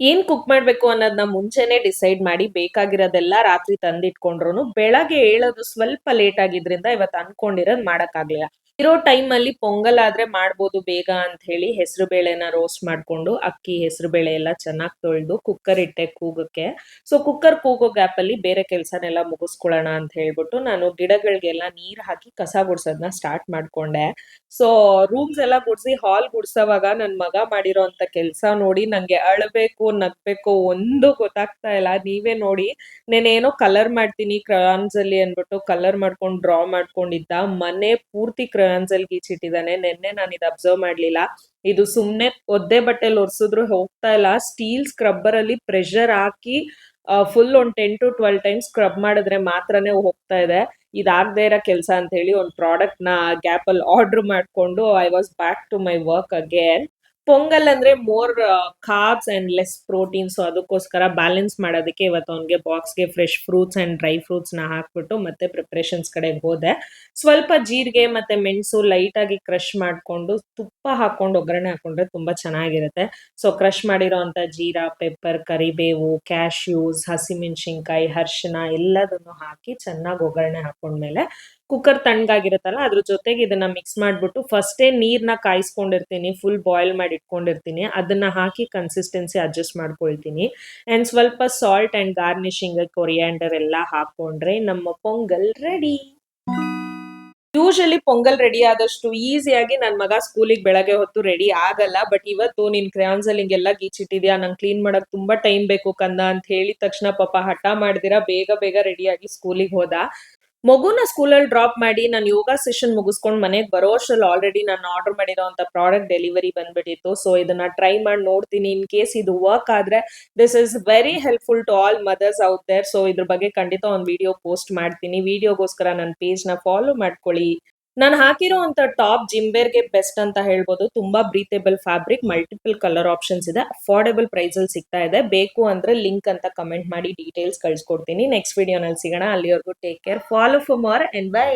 ಏನ್ ಕುಕ್ ಮಾಡ್ಬೇಕು ಅನ್ನೋದನ್ನ ಮುಂಚೆನೆ ಡಿಸೈಡ್ ಮಾಡಿ ಬೇಕಾಗಿರೋದೆಲ್ಲ ರಾತ್ರಿ ತಂದಿಟ್ಕೊಂಡ್ರು ಬೆಳಗ್ಗೆ ಏಳೋದು ಸ್ವಲ್ಪ ಲೇಟ್ ಆಗಿದ್ರಿಂದ ಇವತ್ತು ಅನ್ಕೊಂಡಿರೋದ್ ಮಾಡಕ್ಕಾಗ್ಲಿಲ್ಲ. ಇರೋ ಟೈಮ್ ಅಲ್ಲಿ ಪೊಂಗಲ್ ಆದ್ರೆ ಮಾಡ್ಬೋದು ಬೇಗ ಅಂತ ಹೇಳಿ ಹೆಸರು ಬೇಳೆನ ರೋಸ್ಟ್ ಮಾಡ್ಕೊಂಡು ಅಕ್ಕಿ ಹೆಸರು ಬೇಳೆ ಎಲ್ಲ ಚೆನ್ನಾಗಿ ತೊಳೆದು ಕುಕ್ಕರ್ ಇಟ್ಟೆ ಕೂಗಕ್ಕೆ. ಸೊ ಕುಕ್ಕರ್ ಕೂಗೋ ಗ್ಯಾಪ್ ಅಲ್ಲಿ ಬೇರೆ ಕೆಲಸನೆಲ್ಲ ಮುಗಿಸ್ಕೊಳ್ಳೋಣ ಅಂತ ಹೇಳ್ಬಿಟ್ಟು ನಾನು ಗಿಡಗಳಿಗೆಲ್ಲ ನೀರ್ ಹಾಕಿ ಕಸ ಗುಡ್ಸೋದನ್ನ ಸ್ಟಾರ್ಟ್ ಮಾಡ್ಕೊಂಡೆ. ಸೊ ರೂಮ್ಸ್ ಎಲ್ಲ ಗುಡ್ಸಿ ಹಾಲ್ ಗುಡ್ಸೋವಾಗ ನನ್ ಮಗ ಮಾಡಿರೋ ಕೆಲ್ಸ ನೋಡಿ ನಂಗೆ ಅಳಬೇಕು, ನಗ್ಬೇಕು ಒಂದು ಗೊತ್ತಾಗ್ತಾ ಇಲ್ಲ. ನೀವೇ ನೋಡಿ నేనేನೋ ಕಲರ್ ಮಾಡ್ತೀನಿ ಕ್ರಾನ್ಸ್ ಅಲ್ಲಿ ಅನ್ಬಿಟ್ಟು ಕಲರ್ ಮಾಡ್ಕೊಂಡು ಡ್ರಾ ಮಾಡ್ಕೊಂಡಿದ್ದ, ಮನೆ ಪೂರ್ತಿ ಕ್ರಯಾನ್ಸ್ ಅಲ್ಲಿ ಗೀಚಿಟ್ಟಿದ್ದಾನೆ ನಿನ್ನೆ ನಾನು ಇದು ಅಬ್ಸರ್ವ್ ಮಾಡ್ಲಿಲ್ಲ. ಇದು ಸುಮ್ನೆ ಒದ್ದೆ ಬಟ್ಟೆಲಿ ಒರೆಸಿದ್ರು ಹೋಗ್ತಾ ಇಲ್ಲ. ಸ್ಟೀಲ್ ಸ್ಕ್ರಬ್ಬರ್ ಅಲ್ಲಿ ಪ್ರೆಷರ್ ಹಾಕಿ ಫುಲ್ ಒಂದ್ ten to twelve times scrub ಮಾಡಿದ್ರೆ ಮಾತ್ರನೇ ಹೋಗ್ತಾ ಇದೆ. ಇದಾಗದೇ ಇರೋ ಕೆಲಸ ಅಂತ ಹೇಳಿ ಒಂದು ಪ್ರಾಡಕ್ಟ್ನ ಗ್ಯಾಪ್ ಅಲ್ಲಿ ಆರ್ಡರ್ ಮಾಡ್ಕೊಂಡು I was back to my work again pongal ಅಂದ್ರೆ more carbs and less protein so ಅದಕ್ಕೋಸ್ಕರ ಬ್ಯಾಲೆನ್ಸ್ ಮಾಡೋದಕ್ಕೆ ಇವತ್ತು ಅವನಿಗೆ ಬಾಕ್ಸ್ಗೆ ಫ್ರೆಶ್ ಫ್ರೂಟ್ಸ್ ಅಂಡ್ ಡ್ರೈ ಫ್ರೂಟ್ಸ್ನ ಹಾಕ್ಬಿಟ್ಟು ಮತ್ತೆ ಪ್ರಿಪ್ರೇಷನ್ಸ್ ಕಡೆಗೆ ಹೋದೆ. ಸ್ವಲ್ಪ ಜೀರಿಗೆ ಮತ್ತೆ ಮೆಣಸು ಲೈಟ್ ಆಗಿ ಕ್ರಶ್ ಮಾಡ್ಕೊಂಡು ತುಪ್ಪ ಹಾಕೊಂಡು ಒಗ್ಗರಣೆ ಹಾಕೊಂಡ್ರೆ ತುಂಬಾ ಚೆನ್ನಾಗಿರುತ್ತೆ. ಸೊ ಕ್ರಶ್ ಮಾಡಿರೋ ಅಂತ ಜೀರಾ ಪೆಪ್ಪರ್ ಕರಿಬೇವು ಕ್ಯಾಶ್ಯೂಸ್ ಹಸಿಮೆಣಸಿನ್ಕಾಯಿ ಅರಿಶಿನ ಎಲ್ಲದನ್ನು ಹಾಕಿ ಚೆನ್ನಾಗಿ ಒಗ್ಗರಣೆ ಹಾಕೊಂಡ್ಮೇಲೆ ಕುಕ್ಕರ್ ತಣ್ಣಗಾಗಿರುತ್ತಲ್ಲ, ಅದ್ರ ಜೊತೆಗೆ ಇದನ್ನ ಮಿಕ್ಸ್ ಮಾಡ್ಬಿಟ್ಟು ಫಸ್ಟೇ ನೀರ್ನ ಕಾಯಿಸ್ಕೊಂಡಿರ್ತೀನಿ ಫುಲ್ ಬಾಯ್ಲ್ ಮಾಡಿ ಇಟ್ಕೊಂಡಿರ್ತೀನಿ. ಅದನ್ನ ಹಾಕಿ ಕನ್ಸಿಸ್ಟೆನ್ಸಿ ಅಡ್ಜಸ್ಟ್ ಮಾಡ್ಕೊಳ್ತೀನಿ. ಅಂಡ್ ಸ್ವಲ್ಪ ಸಾಲ್ಟ್ ಅಂಡ್ ಗಾರ್ನಿಶಿಂಗ್ ಕೊರಿಯಾಂಡರ್ ಎಲ್ಲ ಹಾಕೊಂಡ್ರೆ ನಮ್ಮ pongal ready usually pongal ready ಆದಷ್ಟು ಈಸಿಯಾಗಿ ನನ್ ಮಗ ಸ್ಕೂಲಿಗೆ ಬೆಳಗ್ಗೆ ಹೊತ್ತು ರೆಡಿ ಆಗಲ್ಲ. ಬಟ್ ಇವತ್ತು ನಿನ್ ಕ್ರಯಾನ್ಸ್ ಅಲ್ಲಿ ಹಿಂಗೆಲ್ಲ ಗೀಚಿಟ್ಟಿದ್ಯಾ? ನಂಗೆ ಕ್ಲೀನ್ ಮಾಡಕ್ ತುಂಬಾ ಟೈಮ್ ಬೇಕು ಕಂದ ಅಂತ ಹೇಳಿದ ತಕ್ಷಣ ಪಾಪ ಹಠ ಮಾಡ್ದಿರಾ? ಬೇಗ ಬೇಗ ರೆಡಿಯಾಗಿ ಸ್ಕೂಲಿಗೆ ಹೋದ. ಮಗುನ ಸ್ಕೂಲಲ್ಲಿ ಡ್ರಾಪ್ ಮಾಡಿ ನಾನು ಯೋಗ ಸೆಷನ್ ಮುಗಿಸ್ಕೊಂಡು ಮನೆಗೆ ಬರೋ ಅಷ್ಟರಲ್ಲಿ ಆಲ್ರೆಡಿ ನಾನು ಆರ್ಡರ್ ಮಾಡಿರೋಂಥ ಪ್ರಾಡಕ್ಟ್ ಡೆಲಿವರಿ ಬಂದ್ಬಿಟ್ಟಿತ್ತು. ಸೊ ಇದನ್ನ ಟ್ರೈ ಮಾಡಿ ನೋಡ್ತೀನಿ. ಇನ್ ಕೇಸ್ ಇದು ವರ್ಕ್ ಆದ್ರೆ this is very helpful to all mothers out there so ಇದ್ರ ಬಗ್ಗೆ ಖಂಡಿತ ಒಂದು ವಿಡಿಯೋ ಪೋಸ್ಟ್ ಮಾಡ್ತೀನಿ. ವಿಡಿಯೋಗೋಸ್ಕರ ನನ್ನ ಪೇಜ್ನ ಫಾಲೋ ಮಾಡ್ಕೊಳ್ಳಿ. ನಾನು ಹಾಕಿರೋ ಅಂತ ಟಾಪ್ ಜಿಂಬೇರ್ಗೆ ಬೆಸ್ಟ್ ಅಂತ ಹೇಳ್ಬೋದು. ತುಂಬಾ breathable fabric multiple colour options ಇದೆ. ಅಫೋರ್ಡೆಬಲ್ ಪ್ರೈಸ್ ಅಲ್ಲಿ ಸಿಗ್ತಾ ಇದೆ. ಬೇಕು ಅಂದ್ರೆ ಲಿಂಕ್ ಅಂತ ಕಮೆಂಟ್ ಮಾಡಿ ಡೀಟೇಲ್ಸ್ ಕಳ್ಸಿಕೊಡ್ತೀನಿ. ನೆಕ್ಸ್ಟ್ ವಿಡಿಯೋನಲ್ಲಿ ಸಿಗೋಣ. ಅಲ್ಲಿವರೆಗೂ take care follow for more and bye